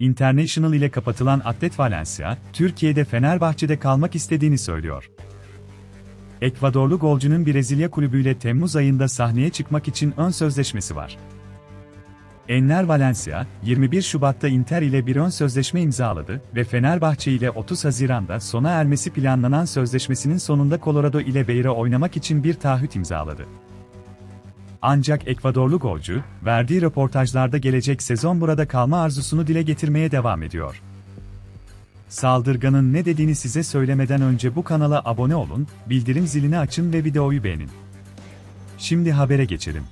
International ile kapatılan Atlet Valencia, Türkiye'de Fenerbahçe'de kalmak istediğini söylüyor. Ekvadorlu golcünün Brezilya kulübüyle Temmuz ayında sahneye çıkmak için ön sözleşmesi var. Enner Valencia, 21 Şubat'ta Inter ile bir ön sözleşme imzaladı ve Fenerbahçe ile 30 Haziran'da sona ermesi planlanan sözleşmesinin sonunda Colorado ile Beira oynamak için bir taahhüt imzaladı. Ancak Ekvadorlu golcü, verdiği röportajlarda gelecek sezon burada kalma arzusunu dile getirmeye devam ediyor. Saldırganın ne dediğini size söylemeden önce bu kanala abone olun, bildirim zilini açın ve videoyu beğenin. Şimdi habere geçelim.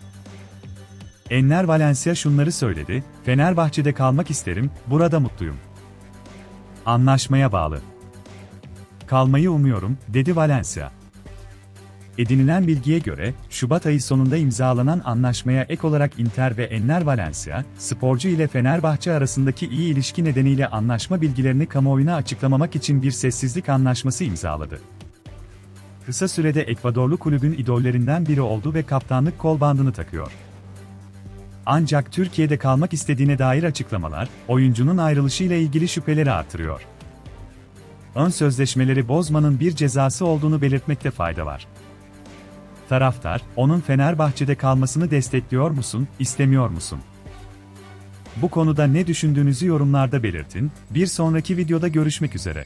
Enner Valencia şunları söyledi, Fenerbahçe'de kalmak isterim, burada mutluyum. Anlaşmaya bağlı. Kalmayı umuyorum, dedi Valencia. Edinilen bilgiye göre, Şubat ayı sonunda imzalanan anlaşmaya ek olarak Inter ve Enner Valencia, sporcu ile Fenerbahçe arasındaki iyi ilişki nedeniyle anlaşma bilgilerini kamuoyuna açıklamamak için bir sessizlik anlaşması imzaladı. Kısa sürede Ekvadorlu kulübün idollerinden biri oldu ve kaptanlık kol bandını takıyor. Ancak Türkiye'de kalmak istediğine dair açıklamalar, oyuncunun ayrılışıyla ilgili şüpheleri artırıyor. Ön sözleşmeleri bozmanın bir cezası olduğunu belirtmekte fayda var. Taraftar, onun Fenerbahçe'de kalmasını destekliyor musun, istemiyor musun? Bu konuda ne düşündüğünüzü yorumlarda belirtin, bir sonraki videoda görüşmek üzere.